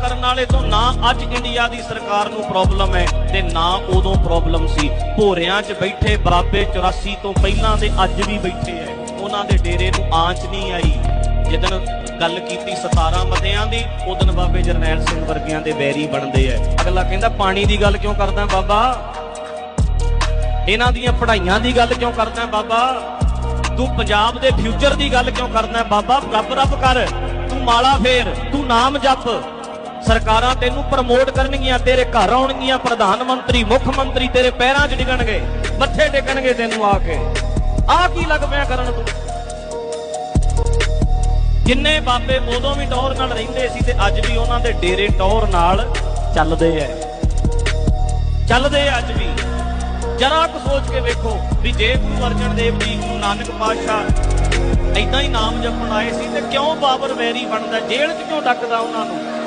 ਕਰਨ ਵਾਲੇ ਤੋਂ ਨਾ ਅੱਜ ਇੰਡੀਆ ਦੀ ਸਰਕਾਰ ਨੂੰ ਪ੍ਰੋਬਲਮ ਹੈ ਤੇ ਨਾ ਉਦੋਂ ਪ੍ਰੋਬਲਮ ਸੀ। ਭੋਰਿਆਂ 'ਚ ਬੈਠੇ ਬਾਬੇ 84 ਤੋਂ ਪਹਿਲਾਂ ਦੇ ਅੱਜ ਵੀ ਬੈਠੇ ਐ ਉਹਨਾਂ ਦੇ ਡੇਰੇ ਨੂੰ ਆਂਚ ਨਹੀਂ ਆਈ। ਜਿੱਦਣ ਗੱਲ ਕੀਤੀ 17 ਮਤਿਆਂ ਦੀ ਉਦੋਂ ਬਾਬੇ ਜਰਨੈਲ ਸਿੰਘ ਵਰਗਿਆਂ ਦੇ ਵੈਰੀ ਬਣਦੇ ਐ ਅਗਲਾ ਕਹਿੰਦਾ, ਪਾਣੀ ਦੀ ਗੱਲ ਕਿਉਂ ਕਰਦਾ ਬਾਬਾ? ਇਹਨਾਂ ਦੀਆਂ ਪੜ੍ਹਾਈਆਂ ਦੀ ਗੱਲ ਕਿਉਂ ਕਰਦਾ ਬਾਬਾ? ਤੂੰ ਪੰਜਾਬ ਦੇ ਫਿਊਚਰ ਦੀ ਗੱਲ ਕਿਉਂ ਕਰਦਾ ਬਾਬਾ? ਰੱਬ ਰੱਬ ਕਰ। ਤੂੰ ਮਾਲਾ ਫੇਰ। ਤੂੰ ਨਾਮ ਜਪ। ਸਰਕਾਰਾਂ ਤੈਨੂੰ ਪ੍ਰਮੋਟ ਕਰਨਗੀਆਂ, ਤੇਰੇ ਘਰ ਆਉਣਗੀਆਂ, ਪ੍ਰਧਾਨ ਮੰਤਰੀ, ਮੁੱਖ ਮੰਤਰੀ ਤੇਰੇ ਪੈਰਾਂ 'ਚ ਡਿੱਗਣਗੇ, ਮੱਥੇ ਟੇਕਣਗੇ ਤੈਨੂੰ ਆ ਕੇ। ਆ ਕੀ ਲੱਗ ਪਿਆ ਕਰਨ ਤੂੰ ਜਿੰਨੇ ਬਾਬੇ ਉਦੋਂ ਵੀ ਟੌਰ ਨਾਲ ਰਹਿੰਦੇ ਸੀ ਤੇ ਅੱਜ ਵੀ ਉਹਨਾਂ ਦੇ ਡੇਰੇ ਟੌਰ ਨਾਲ ਚੱਲਦੇ ਐ। ਚੱਲਦੇ ਆ ਅੱਜ ਵੀ। ਜਰਾ ਕੁ ਸੋਚ ਕੇ ਵੇਖੋ ਵੀ ਜੇ ਗੁਰੂ ਅਰਜਨ ਦੇਵ ਜੀ, ਗੁਰੂ ਨਾਨਕ ਪਾਤਸ਼ਾਹ ਐਦਾਂ ਹੀ ਨਾਮ ਜਪਣ ਆਏ ਸੀ ਤੇ ਕਿਉਂ ਬਾਬਰ ਵੈਰੀ ਬਣਦਾ, ਜੇਲ੍ਹ 'ਚ ਕਿਉਂ ਡੱਕਦਾ ਉਹਨਾਂ ਨੂੰ?